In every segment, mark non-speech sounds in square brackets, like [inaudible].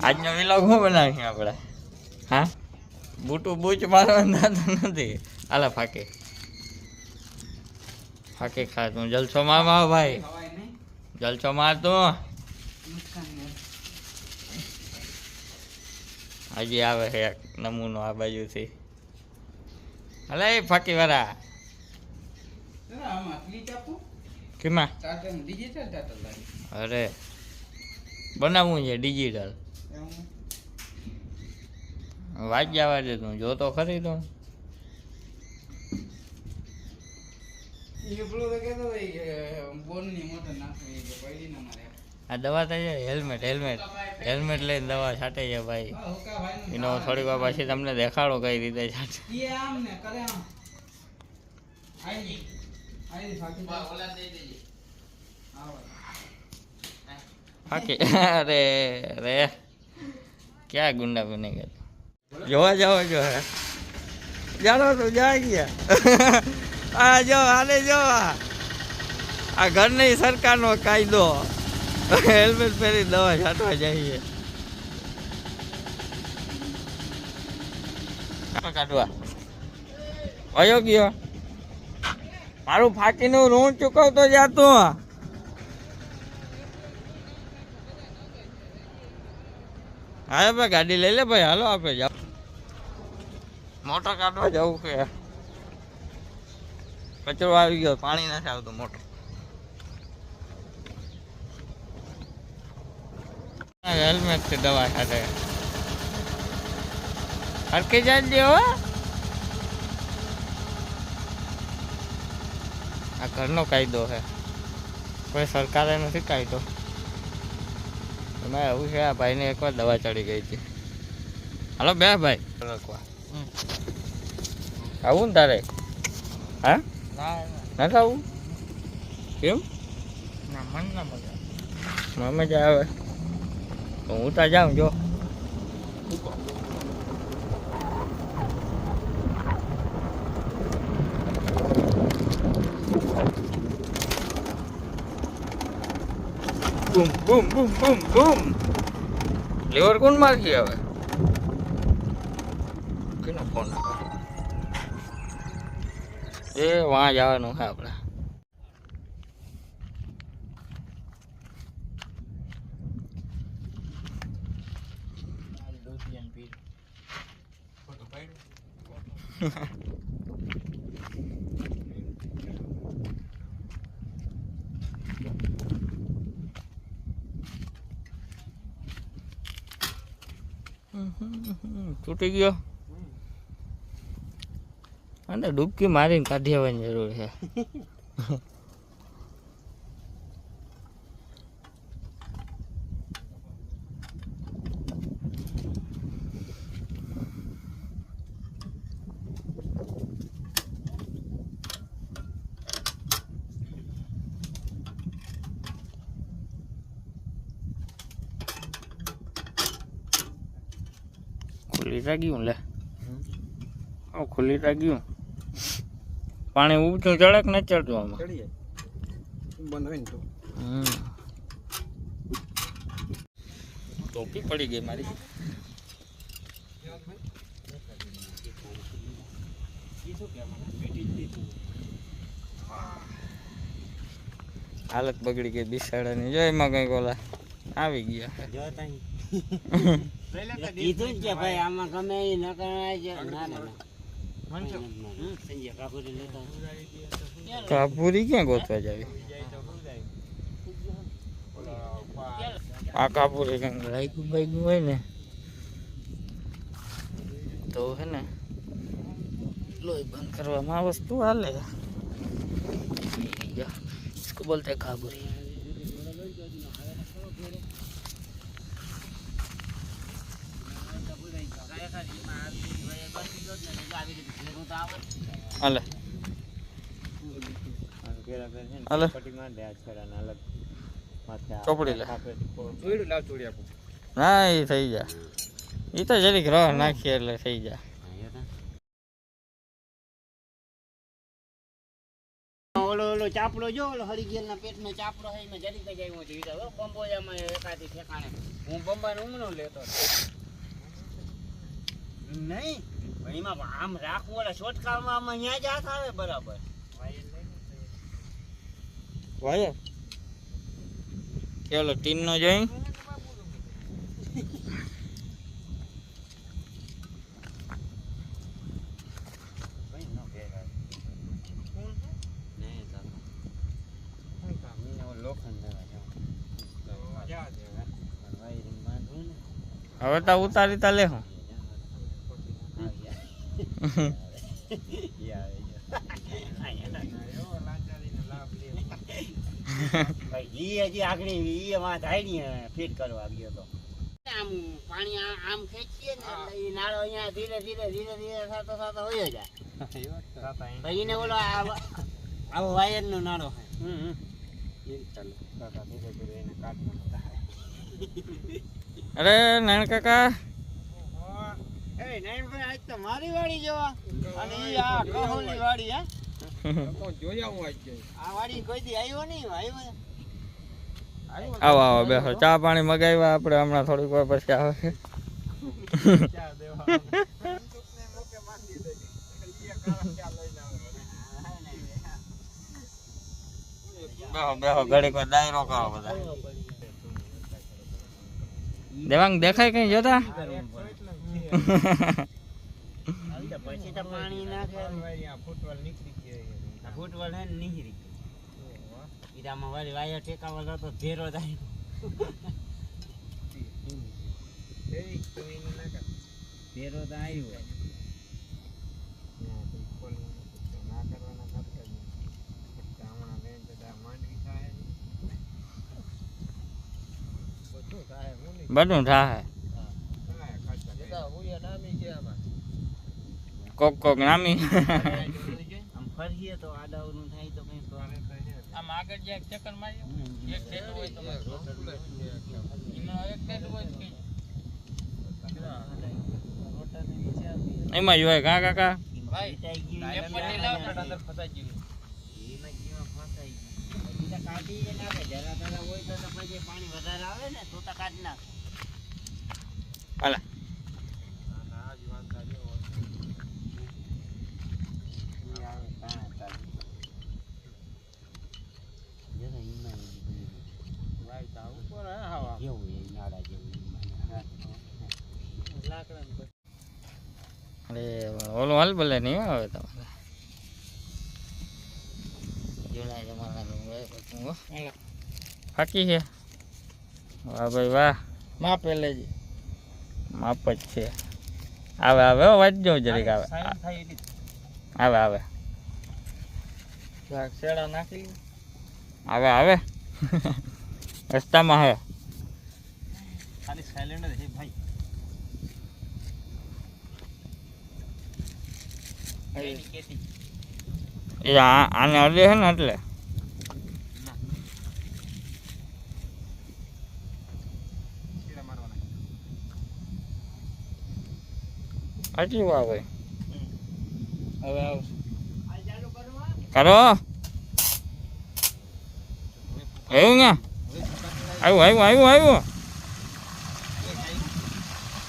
આજનો વિલોગ શું બનાવીશું આપણે? હા? બૂટું બૂચ મારવા નથી. આલા ફાકે. ફાકે ખા તું જલસો માર માર ભાઈ. જલસો માર તું હજી આવે છે એક નમૂનો આ બાજુથી. અલે ફાકી વાળા. કેમાં? અરે બનાવવું છે ડિજિટલ એમ જવા દે તું ખરી તું? તો ના મારે આ દવા થઈ હેલ્મેટ હેલ્મેટ. હેલ્મેટ લઈને દવા છાંટે છે ભાઈ. એનો થોડીક વાર પછી તમને દેખાડો કઈ રીતે છાંટે. [laughs] અરે ક્યાં ગુંડા બની ગયા જોવા જાઓ જો જાણો તો જા ગયા. આ જો હાલે જો આ. ઘરની સરકારનો કાયદો. હેલ્મેટ પહેરી દવા છાંટવા જઈએ. કાઢવા. વયો ગયો. મારું ફાકીનું ઋણ ચૂકવતો જાતું. હા, ભાઈ, ગાડી લઈ લે ભાઈ, હાલો આપણે જાવ મોટર કાઢવા જવું કે કચરો આવી ગયો, પાણી નથી આવતું મોટર હેલ્મેટ છે દવા સાથે. હરકી જાય હો. આ ઘરનો કાયદો છે. કોઈ સરકારે નથી કાયદો. એમાં એવું છે આ ભાઈને એકવાર દવા ચડી ગઈ હતી. હાલો બે ભાઈ. આવું ને તારે? હા? નથી આવું કેમ? મજા આવે. હું તો જાઉં જો. બૂમ બૂમ બૂમ બૂમ બૂમ. લીવર કોણ મારી હવે કેનો ફોન એ વાં જવાનું છે આપણે [laughs] તૂટી ગયો. અને ડૂબકી મારીને કાઢી આવવાની જરૂર છે. [laughs] રાખ્યું લે. ઓ ખુલ્લી રાગ્યું. પાણી ઊંચું ચડે કે નથી ચડતું આમાં? ચડી જાય બંધ હોય ને તો. ટોપી પડી ગઈ મારી. હાલત બગડી ગઈ બિસાડાની. જો એમાં કંઈક ઓલા આવી ગયા. [laughs] કીધું જ કે ભાઈ આમાં ગમે એ ન કરાય છે ના ના ના હમ, સંજય કાપુરી લેતા કાપુરી ક્યાં ગોતવા જાવી આ કાપુરી કંઈક લાગ્યું બાગ્યું હોય ને તો હે ને લોહી બંધ કરવામાં આ વસ્તુ હાલે જા, इसको बोलते हैं काबुरी હાલે. હાલે. ચોપડી લે. જોઈડું લાવ જોડી આપો ના એ થઈ જાય એ તો જરીક રહ નાખીએ એટલે થઈ જાય ઓલો ઓલો ચાપડો જો, ઓલો હરિગેલના પેટનો ચાપડો છે, એમાં જરી કઈ હું જોઈ જાવ બંબોયામાં એકાદી ઠેકાણે. હું બંબાનો ઉમરો લેતો. નહીં? એમાં આમ રાખવું ઓલા શોટકામાં આમાં ન્યા જ હાથ આવે બરાબર. વાયર કેલો ટીન નો જોઈ? ભાઈ તો ઉતારી તા લે એને નાળો અહીંયા ધીરે ધીરે ધીરે ધીરે થતો થતો હોય જાય ભાઈ આ- આવો વાયર નો નાળો અરે નાણ એ નારાયણભાઈ આજ તો મારી વાડી જોવા. અને ઈ આ કહુની વાડી. હે? જોયા હું આજ આ વાડી કોઈ દી આવ્યો નહીં આવ્યો આવો આવો બેસો ચા પાણી મગાવ્યા આપણે હમણાં થોડીક વાર પછી આવે. બેહો બેહો ઘડીક વાર ડાયરો કરો બધા. દેવાંગ દેખાય કઈ જોતા? પછી તો પાણી નાખે ફૂટવાલ નીકળી ગયા આ ફૂટબોલ હે ને નીકળી ઈરામાં વાળી વાયર ટેકાવાળો તો ભેરો થાય ભેરો તો આવ્યો બધું થાય કોક કોક નામી આમ ફરીએ તો આડાવનું થાય તો કઈ આમ આગળ જે ચક્કર માર્યો એક ઠેલો હોય તો એક ઠેલો હોય એમાં જ હોય કા કાકા પાણી વધારે આવે ને તો તો કાઢી નાખ. અરે ઓલું હાલ ભલે નહીં આવે તમારે. જૂના જમાનાનું હોય બધું હો. ફાકી છે. વાહ ભાઈ વાહ. માપે લેજે. માપ જ છે. આવે આવે હો વાંચજો જરીક આવે. આવે આવે. શેડા નાખી. આવે આવે. [laughs] રસ્તામાં હે. ખાલી સાયલેન્ટ જ છે ભાઈ એ આ આને અડે છે ને એટલે. આટલું આવે. હવે કરો. આવ્યું ને આવ્યું આવ્યું આવ્યું આવ્યું.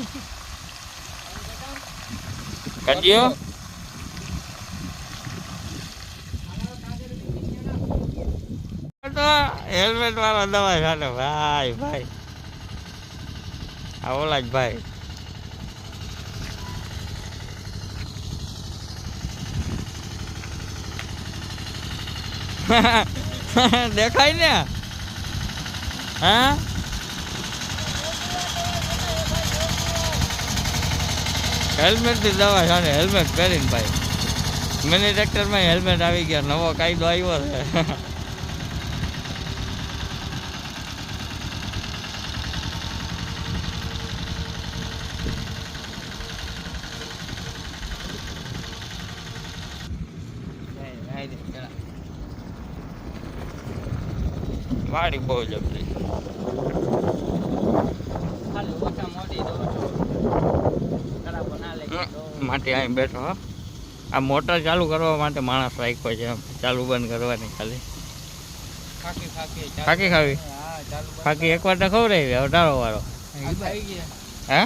[laughs] કાઢ્યો? તો હેલ્મેટ વાળો દવા ચાલે ભાઈ ભાઈ. આ ઓલા જ ભાઈ. [laughs] દેખાય ને? હા? હેલ્મેટથી દવા સાથે હેલ્મેટ પહેરીને ભાઈ. મિની ટ્રેક્ટરમાં હેલ્મેટ આવી ગયા. નવો કાયદો આવ્યો છે. [laughs] વાડી બહુ જબરી માટે અહીં બેઠો હો. આ મોટર ચાલુ કરવા માટે માણસ રાખ્યો છે ચાલુ બંધ કરવાની ખાલી. ફાકી ખાવી. ફાકી એકવાર તો ખવડાવી અઢારો વાળો. હે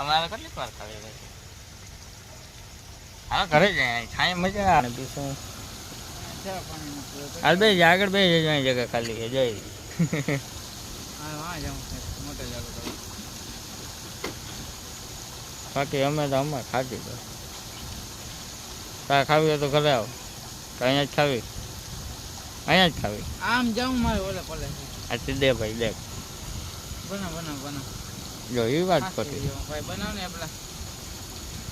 અમારે કેટલીક વાર ખાવી હા ઘરે જાય ખાઈ મજા આવે. બીજું હાલ બે આગળ બે જગ્યા ખાલી છે જઈ બાકી અમે તો અમારે ખાધી તો તારે ખાવી હોય તો ઘરે આવો. તો અહીંયા જ ખાવી. અહીંયા જ ખાવી. આમ જાઉં મારે ઓલે પલે આ દે ભાઈ દે. બના બના બના જો એ વાત કરી ભાઈ બનાવ ને આપણા.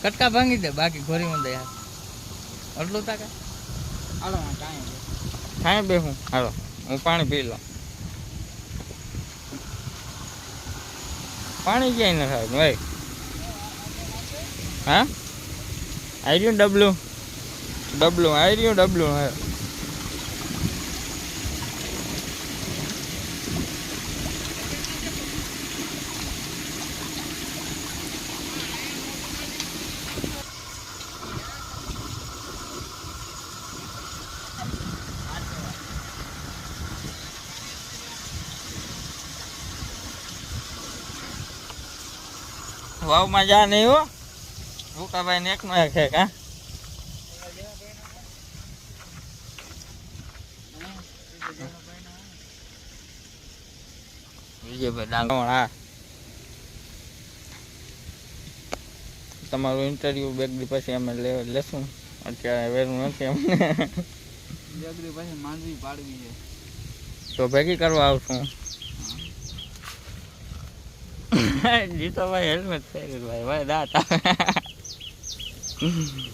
કટકા ભાંગી દે બાકી ઘોરી માં દે એટલું તાકે હાલો કાંઈ બે હું હાલો, હું પાણી પી લઉં. પાણી ક્યાંય ન થાય, ભાઈ. હા? આવી રહ્યું ડબલું? ડબલું આવી રહ્યું ડબલું, હે. વાવમાં જા નહીં હો. ભૂકાભાઈ ને એકનો એક હા. તમારું ઇન્ટરવ્યુ બેગડી પછી અમે લેશું. અત્યારે વેરું નથી અમને. બેગડી પછી માંડવી પાડવી છે. તો ભેગી કરવા આવશું. [laughs] જીતો ભાઈ હેલ્મેટ પહેર્યું ભાઈ. ભાઈ દાંત. [laughs]